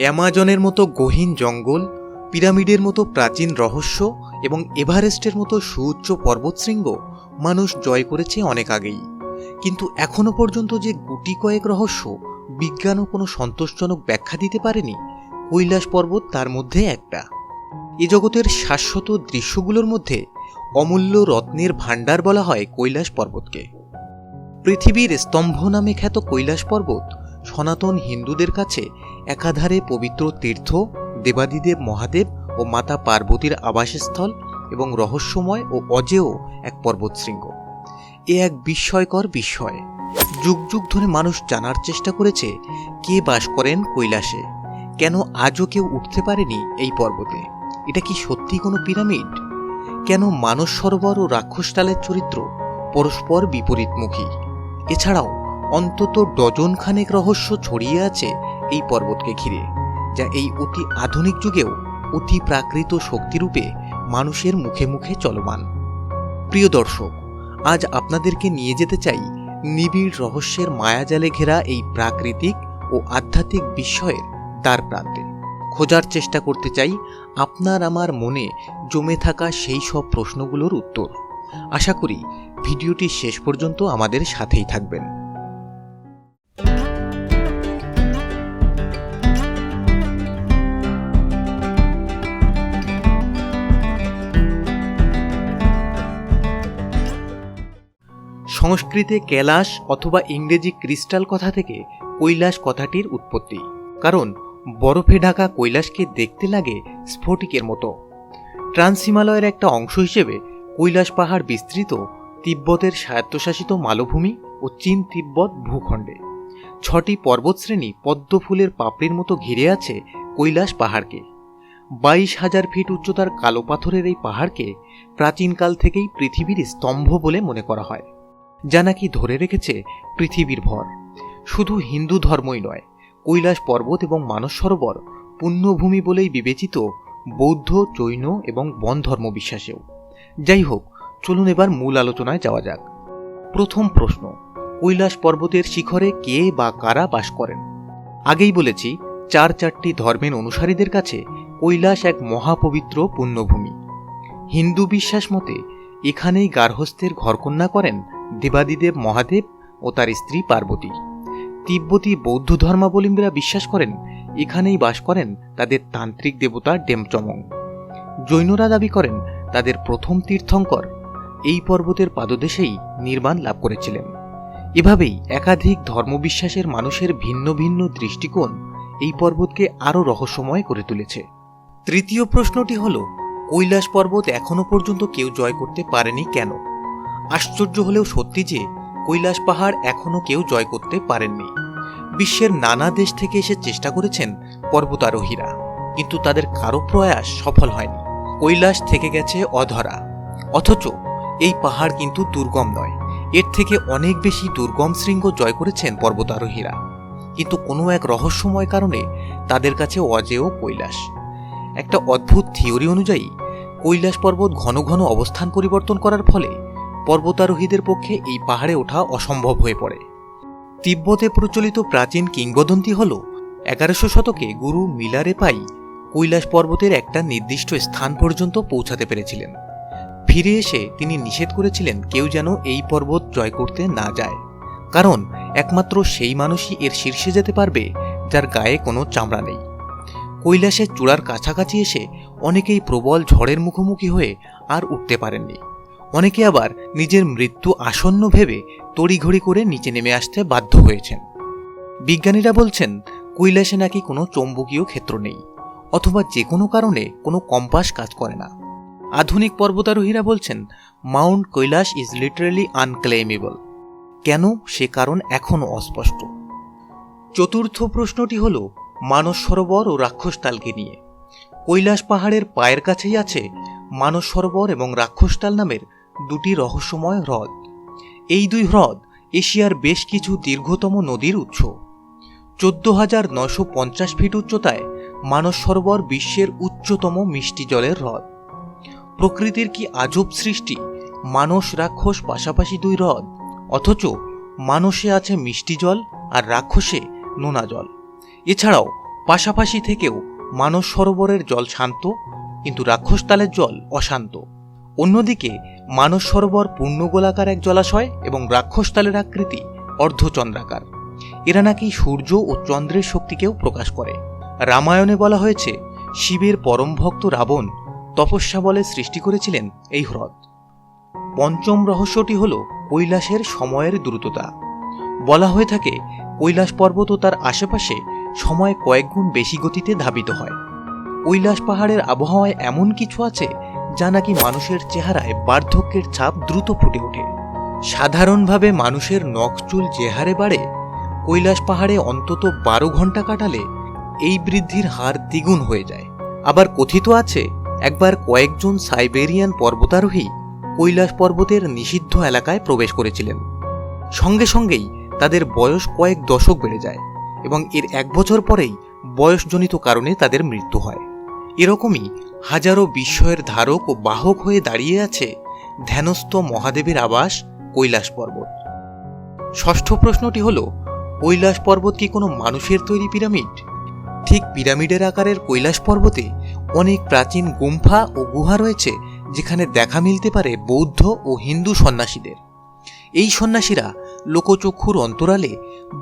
অ্যামাজনের মতো গহীন জঙ্গল, পিরামিডের মতো প্রাচীন রহস্য এবং এভারেস্টের মতো সুউচ্চ পর্বতশৃঙ্গ মানুষ জয় করেছে অনেক আগেই। কিন্তু এখনও পর্যন্ত যে গুটি কয়েক রহস্য বিজ্ঞানও কোনো সন্তোষজনক ব্যাখ্যা দিতে পারেনি, কৈলাস পর্বত তার মধ্যে একটা। এ জগতের শাশ্বত দৃশ্যগুলোর মধ্যে অমূল্য রত্নের ভাণ্ডার বলা হয় কৈলাস পর্বতকে। পৃথিবীর স্তম্ভ নামে খ্যাত কৈলাস পর্বত সনাতন হিন্দুদের কাছে একাধারে পবিত্র তীর্থ, দেবাদিদেব মহাদেব ও মাতা পার্বতীর আবাসস্থল এবং রহস্যময় ও অজেয় এক পর্বতশৃঙ্গ। এ এক বিস্ময়কর বিস্ময়। যুগ যুগ ধরে মানুষ জানার চেষ্টা করেছে, কে বাস করেন কৈলাসে? কেন আজও কেউ উঠতে পারেনি এই পর্বতে? এটা কি সত্যি কোনো পিরামিড? কেন মানস সরোবর ও রাক্ষসটালের চরিত্র পরস্পর বিপরীতমুখী? এছাড়াও অন্তত ডজন খানেক রহস্য ছড়িয়ে আছে এই পর্বতকে ঘিরে, যা এই অতি আধুনিক যুগেও অতি প্রাকৃত শক্তিরূপে মানুষের মুখে মুখে চলমান। প্রিয় দর্শক, আজ আপনাদেরকে নিয়ে যেতে চাই নিবিড় রহস্যের মায়াজালে ঘেরা এই প্রাকৃতিক ও আধ্যাত্মিক বিস্ময়ের দ্বার প্রান্তে। খোঁজার চেষ্টা করতে চাই আপনার আমার মনে জমে থাকা সেই সব প্রশ্নগুলোর উত্তর। আশা করি ভিডিওটি শেষ পর্যন্ত আমাদের সাথেই থাকবেন। সংস্কৃতে ক্যালাস অথবা ইংরেজি ক্রিস্টাল কথা থেকে কৈলাস কথাটির উৎপত্তি। কারণ, বরফে ঢাকা কৈলাসকে দেখতে লাগে স্ফটিকের মতো। ট্রান্স হিমালয়ের একটা অংশ হিসেবে কৈলাস পাহাড় বিস্তৃত তিব্বতের স্বায়ত্তশাসিত মালভূমি ও চীন তিব্বত ভূখণ্ডে। ছটি পর্বতশ্রেণী পদ্মফুলের পাপড়ির মতো ঘিরে আছে কৈলাস পাহাড়কে। বাইশ হাজার ফিট উচ্চতার কালো পাথরের এই পাহাড়কে প্রাচীনকাল থেকেই পৃথিবীর স্তম্ভ বলে মনে করা হয়। যা নাকি ধরে রেখেছে পৃথিবীর ভর। শুধু হিন্দু ধর্মই নয়, কৈলাস পর্বত এবং মানস সরোবর পুণ্যভূমি বলেই বিবেচিত বৌদ্ধ, জৈন এবং বন ধর্ম বিশ্বাসেও। যাই হোক, চলুন এবার মূল আলোচনায় যাওয়া যাক। প্রথম প্রশ্ন, কৈলাস পর্বতের শিখরে কে বা কারা বাস করেন? আগেই বলেছি, চার চারটি ধর্মের অনুসারীদের কাছে কৈলাস এক মহাপবিত্র পুণ্যভূমি। হিন্দু বিশ্বাস মতে এখানেই গার্হস্থ্যের ঘরকন্যা করেন দেবাদিদেব মহাদেব ও তার স্ত্রী পার্বতী। তিব্বতী বৌদ্ধ ধর্মাবলম্বীরা বিশ্বাস করেন, এখানেই বাস করেন তাদের তান্ত্রিক দেবতা ডেমচমং। জৈনরা দাবি করেন, তাদের প্রথম তীর্থঙ্কর এই পর্বতের পাদদেশেই নির্মাণ লাভ করেছিলেন। এভাবেই একাধিক ধর্মবিশ্বাসের মানুষের ভিন্ন ভিন্ন দৃষ্টিকোণ এই পর্বতকে আরও রহস্যময় করে তুলেছে। তৃতীয় প্রশ্নটি হল কৈলাস পর্বত এখনও পর্যন্ত কেউ জয় করতে পারেনি কেন? আশ্চর্য হলেও সত্যি যে, কৈলাস পাহাড় এখনও কেউ জয় করতে পারেননি। বিশ্বের নানা দেশ থেকে এসে চেষ্টা করেছেন পর্বতারোহীরা, কিন্তু তাদের কারও প্রয়াস সফল হয়নি। কৈলাস থেকে গেছে অধরা। অথচ এই পাহাড় কিন্তু দুর্গম নয়। এর থেকে অনেক বেশি দুর্গম শৃঙ্গ জয় করেছেন পর্বতারোহীরা। কিন্তু কোনো এক রহস্যময় কারণে তাদের কাছে অজেয় কৈলাস। একটা অদ্ভুত থিওরি অনুযায়ী কৈলাস পর্বত ঘন ঘন অবস্থান পরিবর্তন করার ফলে পর্বতারোহীদের পক্ষে এই পাহাড়ে ওঠা অসম্ভব হয়ে পড়ে। তিব্বতে প্রচলিত প্রাচীন কিংবদন্তি হল এগারোশো শতকে গুরু মিলারে পাই কৈলাস পর্বতের একটা নির্দিষ্ট স্থান পর্যন্ত পৌঁছাতে পেরেছিলেন। ফিরে এসে তিনি নিষেধ করেছিলেন কেউ যেন এই পর্বত জয় করতে না যায়। কারণ একমাত্র সেই মানুষই এর শীর্ষে যেতে পারবে যার গায়ে কোনো চামড়া নেই। কৈলাসের চূড়ার কাছাকাছি এসে অনেকেই প্রবল ঝড়ের মুখোমুখি হয়ে আর উঠতে পারেননি। অনেকে আবার নিজের মৃত্যু আসন্ন ভেবে তড়িঘড়ি করে নিচে নেমে আসতে বাধ্য হয়েছেন। বিজ্ঞানীরা বলছেন, কৈলাসে নাকি কোনো চৌম্বকীয় ক্ষেত্র নেই, অথবা যে কোনো কারণে কোনো কম্পাস কাজ করে না। আধুনিক পর্বতারোহীরা বলছেন, mount Kailash is literally unclimbable কেন? সে কারণ এখনও অস্পষ্ট। চতুর্থ প্রশ্নটি হল, মানস সরোবর ও রাক্ষসতালকে নিয়ে। কৈলাস পাহাড়ের পায়ের কাছেই আছে মানস সরোবর এবং রাক্ষসতাল নামের দুটি রহস্যময় হ্রদ। এই দুই হ্রদ এশিয়ার বেশ কিছু দীর্ঘতম নদীর উৎস। চোদ্দ হাজার নয়শো পঞ্চাশ ফিট উচ্চতায় মানস সরোবর বিশ্বের উচ্চতম মিষ্টি জলের হ্রদ। প্রকৃতির কি আজব সৃষ্টি, মানস রাক্ষস পাশাপাশি দুই হ্রদ, অথচ মানসে আছে মিষ্টি জল আর রাক্ষসে নোনা জল। এছাড়াও পাশাপাশি থেকেও মানস সরোবরের জল শান্ত, কিন্তু রাক্ষসতালের জল অশান্ত। অন্যদিকে, মানস সরোবর পূর্ণ গোলাকার এক জলাশয় এবং রাক্ষসতালের আকৃতি অর্ধচন্দ্রাকার। এরা নাকি সূর্য ও চন্দ্রের শক্তিকেও প্রকাশ করে। রামায়ণে বলা হয়েছে, শিবের পরম ভক্ত রাবণ তপস্যা বলে সৃষ্টি করেছিলেন এই হ্রদ। পঞ্চম রহস্যটি হল কৈলাসের সময়ের দ্রুততা। বলা হয়ে থাকে, কৈলাস পর্বত ও তার আশেপাশে সময় কয়েকগুণ বেশি গতিতে ধাবিত হয়। কৈলাস পাহাড়ের আবহাওয়ায় এমন কিছু আছে যা নাকি মানুষের চেহারায় বার্ধক্যের ছাপ দ্রুত ফুটে ওঠে। সাধারণভাবে মানুষের নখ চুল যে হারে বাড়ে, কৈলাস পাহাড়ে অন্তত বারো ঘণ্টা কাটালে এই বৃদ্ধির হার দ্বিগুণ হয়ে যায়। আবার কথিত আছে, একবার কয়েকজন সাইবেরিয়ান পর্বতারোহী কৈলাস পর্বতের নিষিদ্ধ এলাকায় প্রবেশ করেছিলেন। সঙ্গে সঙ্গেই তাদের বয়স কয়েক দশক বেড়ে যায়। এবং এর এক বছর পরেই বয়সজনিত কারণে তাদের মৃত্যু হয়। এরকমই হাজারো বিস্ময়ের ধারক ও বাহক হয়ে দাঁড়িয়ে আছে ধ্যানস্থ মহাদেবের আবাস কৈলাস পর্বত। ষষ্ঠ প্রশ্নটি হল, কৈলাস পর্বত কি কোনো মানুষের তৈরি পিরামিড? ঠিক পিরামিডের আকারের কৈলাস পর্বতে অনেক প্রাচীন গুম্ফা ও গুহা রয়েছে যেখানে দেখা মিলতে পারে বৌদ্ধ ও হিন্দু সন্ন্যাসীদের। এই সন্ন্যাসীরা লোকচক্ষুর অন্তরালে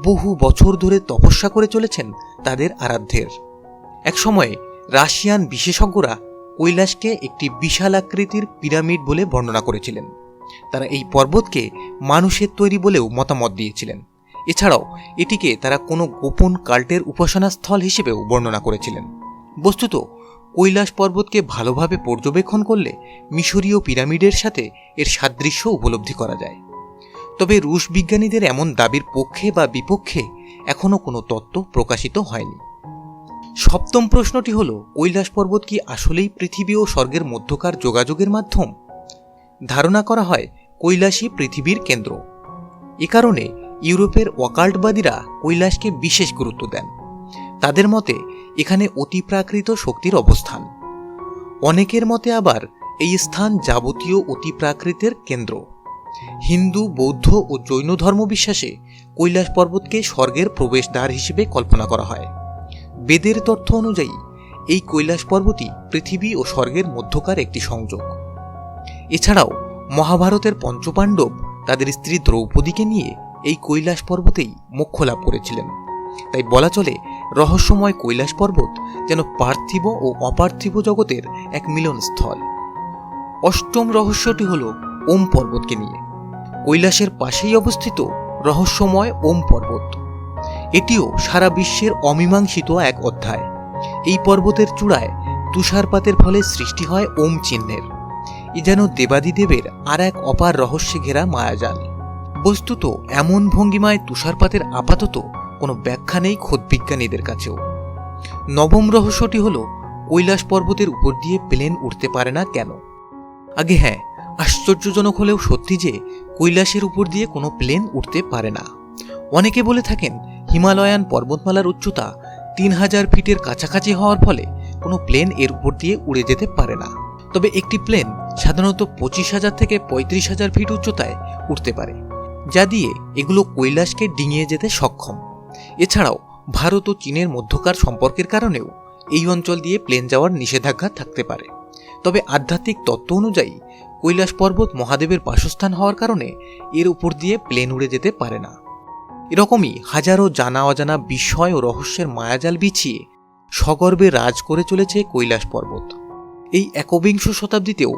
বহু বছর ধরে তপস্যা করে চলেছেন তাদের আরাধ্যের। একসময় রাশিয়ান বিশেষজ্ঞরা কৈলাসকে একটি বিশাল আকৃতির পিরামিড বলে বর্ণনা করেছিলেন। তারা এই পর্বতকে মানুষের তৈরি বলেও মতামত দিয়েছিলেন। এছাড়াও এটিকে তারা কোনো গোপন কাল্টের উপাসনা স্থল হিসেবেও বর্ণনা করেছিলেন। বস্তুত, কৈলাস পর্বতকে ভালোভাবে পর্যবেক্ষণ করলে মিশরীয় পিরামিডের সাথে এর সাদৃশ্য উপলব্ধি করা যায়। তবে রুশ বিজ্ঞানীদের এমন দাবির পক্ষে বা বিপক্ষে এখনও কোনো তত্ত্ব প্রকাশিত হয়নি। সপ্তম প্রশ্নটি হল, কৈলাস পর্বত কি আসলেই পৃথিবী ও স্বর্গের মধ্যকার যোগাযোগের মাধ্যম? ধারণা করা হয়, কৈলাসই পৃথিবীর কেন্দ্র। এ কারণে ইউরোপের ওয়াকাল্টবাদীরা কৈলাসকে বিশেষ গুরুত্ব দেন। তাদের মতে, এখানে অতিপ্রাকৃত শক্তির অবস্থান। অনেকের মতে আবার, এই স্থান যাবতীয় অতিপ্রাকৃতের কেন্দ্র। হিন্দু, বৌদ্ধ ও জৈন ধর্ম বিশ্বাসে কৈলাস পর্বতকে স্বর্গের প্রবেশদ্বার হিসেবে কল্পনা করা হয়। বেদের তথ্য অনুযায়ী, এই কৈলাস পর্বতই পৃথিবী ও স্বর্গের মধ্যকার একটি সংযোগ। এছাড়াও, মহাভারতের পঞ্চপাণ্ডব তাদের স্ত্রী দ্রৌপদীকে নিয়ে এই কৈলাস পর্বতেই মোক্ষ লাভ করেছিলেন। তাই বলা চলে, রহস্যময় কৈলাস পর্বত যেন পার্থিব ও অপার্থিব জগতের এক মিলনস্থল। অষ্টম রহস্যটি হল ওম পর্বতকে নিয়ে। কৈলাসের পাশেই অবস্থিত রহস্যময় ওম পর্বত। এটিও সারা বিশ্বের অমীমাংসিত এক অধ্যায়। এই পর্বতের চূড়ায় তুষারপাতের ফলে সৃষ্টি হয় ওম চিহ্নের। এ যেন দেবাদিদেবের আর এক অপার রহস্যে ঘেরা মায়াজাল। বস্তুত এমন ভঙ্গিমায় তুষারপাতের আপাতত কোনো ব্যাখ্যা নেই খোদবিজ্ঞানীদের কাছেও। নবম রহস্যটি হল, কৈলাস পর্বতের উপর দিয়ে প্লেন উঠতে পারে না কেন? আগে হ্যাঁ আশ্চর্যজনক হলেও সত্যি যে কৈলাসের উপর দিয়ে কোনো প্লেন উঠতে পারে না। অনেকে বলে থাকেন, হিমালয়ান পর্বতমালার উচ্চতা তিন হাজার ফিটের কাছাকাছি হওয়ার ফলে কোনো প্লেন এর উপর দিয়ে উড়ে যেতে পারে না। তবে একটি প্লেন সাধারণত পঁচিশ হাজার থেকে পঁয়ত্রিশ হাজার ফিট উচ্চতায় উঠতে পারে, যা দিয়ে এগুলো কৈলাসকে ডিঙিয়ে যেতে সক্ষম। এছাড়াও, ভারত ও চীনের মধ্যকার সম্পর্কের কারণেও এই অঞ্চল দিয়ে প্লেন যাওয়ার নিষেধাজ্ঞা থাকতে পারে। তবে আধ্যাত্মিক তত্ত্ব অনুযায়ী কৈলাস পর্বত মহাদেবের বাসস্থান হওয়ার কারণে এর উপর দিয়ে প্লেন উড়ে যেতে পারে না। এরকমই হাজারো জানা অজানা বিস্ময় ও রহস্যের মায়াজাল বিছিয়ে সগর্বে রাজ করে চলেছে কৈলাস পর্বত। এই একবিংশ শতাব্দীতেও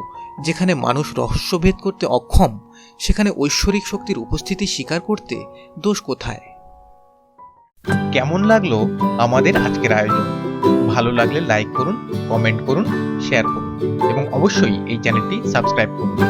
যেখানে মানুষ রহস্যভেদ করতে অক্ষম, সেখানে ঐশ্বরিক শক্তির উপস্থিতি স্বীকার করতে দোষ কোথায়? কেমন লাগল আমাদের আজকের আয়োজন? ভালো লাগলে লাইক করুন কমেন্ট করুন শেয়ার করুন। এবং অবশ্যই এই চ্যানেলটি সাবস্ক্রাইব করুন।